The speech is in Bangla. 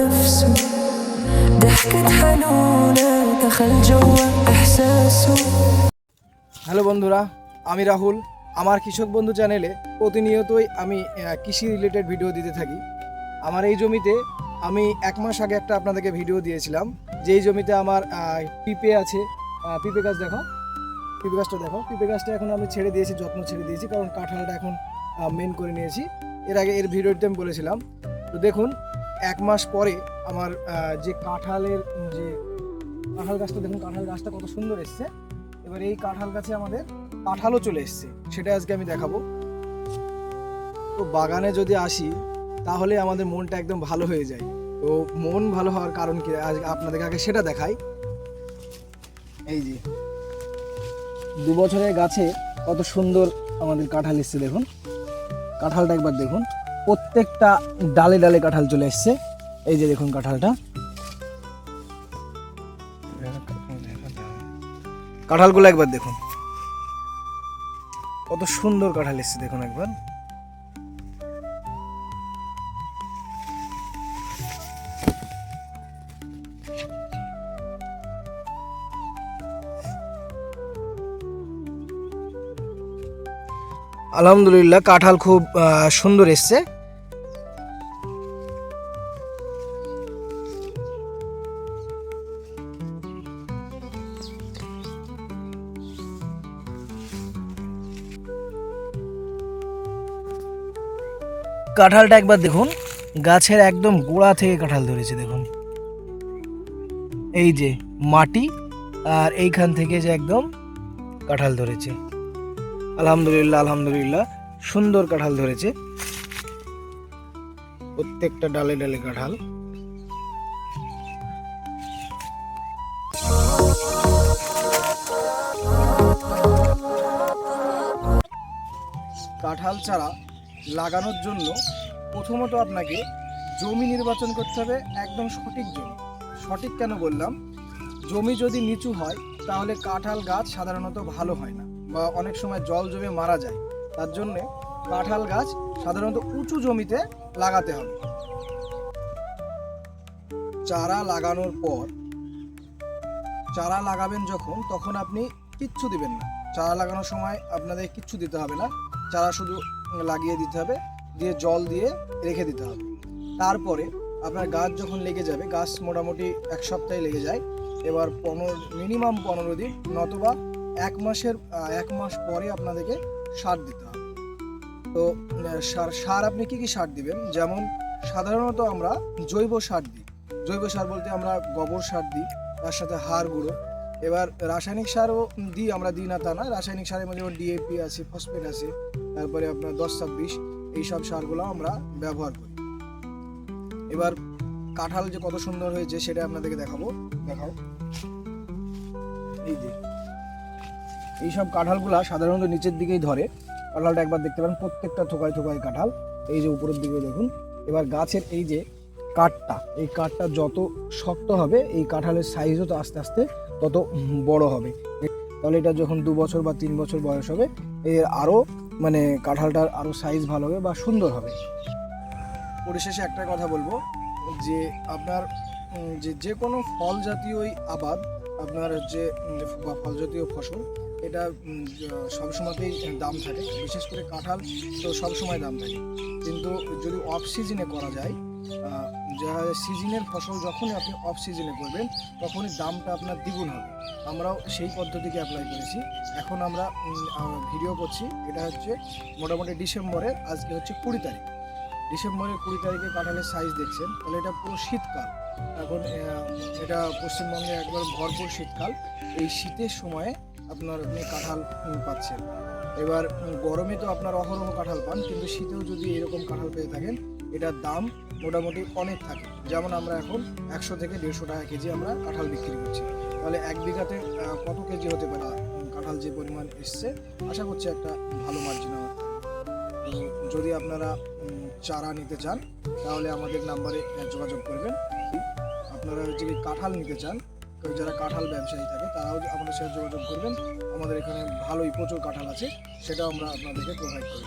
نفسه ضحكة حنونة دخل جوا إحساسه হ্যালো বন্ধুরা আমি রাহুল আমার কৃষক বন্ধু চ্যানেলে প্রতিনিয়তই আমি আহ, কৃষি রিলেটেড ভিডিও দিতে থাকি আমার এই জমিতে আমি এক মাস আগে একটা আপনাদেরকে ভিডিও দিয়েছিলাম যেই জমিতে আমার আহ, পিঁপে আছে আহ, পিঁপে গাছ দেখো পিঁপে গাছটা দেখো পিঁপে গাছটা এখন আমি ছেড়ে দিয়েছি যত্ন ছেড়ে দিয়েছি কারণ কাঁঠালটা এখন মেন করে নিয়েছি এর আগে এর ভিডিওতে আমি বলেছিলাম তো দেখুন, এক মাস পরে আমার যে কাঁঠালের যে কাঁঠাল গাছটা, দেখুন কাঁঠাল গাছটা কত সুন্দর এসছে। এবার এই কাঁঠাল গাছে আমাদের কাঁঠালও চলে এসছে, সেটা আজকে আমি দেখাবো। তো বাগানে যদি আসি, তাহলে আমাদের মনটা একদম ভালো হয়ে যায়। তো মন ভালো হওয়ার কারণ কি? আজ আপনাদের আগে সেটা দেখাই। এই যে, দু বছরের গাছে কত সুন্দর আমাদের কাঁঠাল এসছে, দেখুন। কাঁঠালটা একবার দেখুন। প্রত্যেকটা ডালে ডালে কাঁঠাল চলে এসছে এই যে দেখুন কাঁঠালটা। কাঁঠালগুলো একবার দেখুন। কত সুন্দর কাঁঠাল এসছে দেখুন একবার। আলহামদুলিল্লাহ, কাঁঠাল খুব সুন্দর এসছে। কাঁঠালটা একবার দেখুন। গাছের একদম গোড়া থেকে কাঁঠাল ধরেছে, দেখুন। এই যে মাটি, আর এইখান থেকে যে একদম কাঁঠাল ধরেছে। আলহামদুলিল্লাহ আলহামদুলিল্লাহ, সুন্দর কাঁঠাল ধরেছে। প্রত্যেকটা ডালে ডালে কাঁঠাল। কাঁঠাল চারা লাগানোর জন্য প্রথমত আপনাকে জমি নির্বাচন করতে হবে একদম সঠিক জমি। সঠিক কেন বললাম? জমি যদি নিচু হয়, তাহলে কাঁঠাল গাছ সাধারণত ভালো হয় না বা অনেক সময় জল জমে মারা যায়। তার জন্যে কাঁঠাল গাছ সাধারণত উঁচু জমিতে লাগাতে হবে। চারা লাগানোর পর, চারা লাগাবেন যখন, তখন আপনি কিচ্ছু দিবেন না। চারা লাগানোর সময় আপনাদের কিচ্ছু দিতে হবে না। চারা শুধু লাগিয়ে দিতে হবে, দিয়ে জল দিয়ে রেখে দিতে হবে। তারপরে আপনার গাছ যখন লেগে যাবে, গাছ মোটামুটি এক সপ্তাহে লেগে যায়, এবার পনেরো মিনিমাম পনেরো দিন নতবা এক মাসের এক মাস পরে আপনাদেরকে সার দিতে হবে। তো সার সার আপনি কী কী সার দিবেন? যেমন সাধারণত আমরা জৈব সার দিই। জৈব সার বলতে আমরা গোবর সার দিই, তার সাথে হাড় গুঁড়ো এবার রাসায়নিক সারও দিই আমরা দিই না তা না রাসায়নিক সারের মধ্যে ডিএপি আছে ফসফেট আছে, তারপরে আপনার দশ ছাব্বিশ, এইসব সারগুলো আমরা ব্যবহার করি। এবার কাঁঠাল যে কত সুন্দর হয়েছে সেটা আপনাদেরকে দেখাবো। দেখাও। এই যে। এইসব কাঁঠালগুলা সাধারণত নিচের দিকেই ধরে। কাঁঠালটা একবার দেখতে পারেন, প্রত্যেকটা থোকায় থোকায় কাঁঠাল। এই যে উপরের দিকে দেখুন। এবার গাছের এই যে কাঠটা, এই কাঠটা যত শক্ত হবে, এই কাঁঠালের সাইজও তো আস্তে আস্তে তত বড় হবে। তাহলে এটা যখন দু বছর বা তিন বছর বয়স হবে, এর আরও মানে কাঁঠালটার আরও সাইজ ভালো হবে বা সুন্দর হবে। পরিশেষে একটা কথা বলব, যে আপনার যে যে কোনো ফল জাতীয়ই আবাদ, আপনার হচ্ছে ফল জাতীয় ফসল, এটা সবসময়তেই দাম থাকে। বিশেষ করে কাঁঠাল তো সবসময় দাম থাকে। কিন্তু যদি অফ সিজনে করা যায় যা সিজনের ফসল যখনই আপনি অফ সিজনে করবেন, তখনই দামটা আপনার দ্বিগুণ হবে। আমরাও সেই পদ্ধতিকে অ্যাপ্লাই করেছি। এখন আমরা ভিডিও করছি। এটা হচ্ছে মোটামুটি ডিসেম্বরে আজকে হচ্ছে কুড়ি তারিখ। ডিসেম্বরের কুড়ি তারিখে কাঁঠালের সাইজ দেখছেন, তাহলে এটা পুরো শীতকাল। এখন এটা পশ্চিমবঙ্গে একবার ভরপুর শীতকাল। এই শীতের সময়ে আপনার আপনি কাঁঠাল পাচ্ছেন। এবার গরমে তো আপনার অহরহ কাঁঠাল পান, কিন্তু শীতেও যদি এরকম কাঁঠাল পেয়ে থাকেন, এটার দাম মোটামুটি অনেক থাকে। যেমন আমরা এখন একশো থেকে দেড়শো টাকা কেজি আমরা কাঁঠাল বিক্রি করছি। তাহলে এক বিঘাতে কত কেজি হতে পারে? কাঁঠাল যে পরিমাণ এসছে, আশা করছি একটা ভালো মার্জিন যদি আপনারা চারা নিতে চান, তাহলে আমাদের নাম্বারে যোগাযোগ করবেন। আপনারা যদি কাঁঠাল নিতে চান যারা কাঁঠাল ব্যবসায়ী থাকে, তারাও আমাদের সাথে যোগাযোগ করবেন। আমাদের এখানে ভালোই প্রচুর কাঁঠাল আছে, সেটাও আমরা আপনাদেরকে প্রোভাইড করে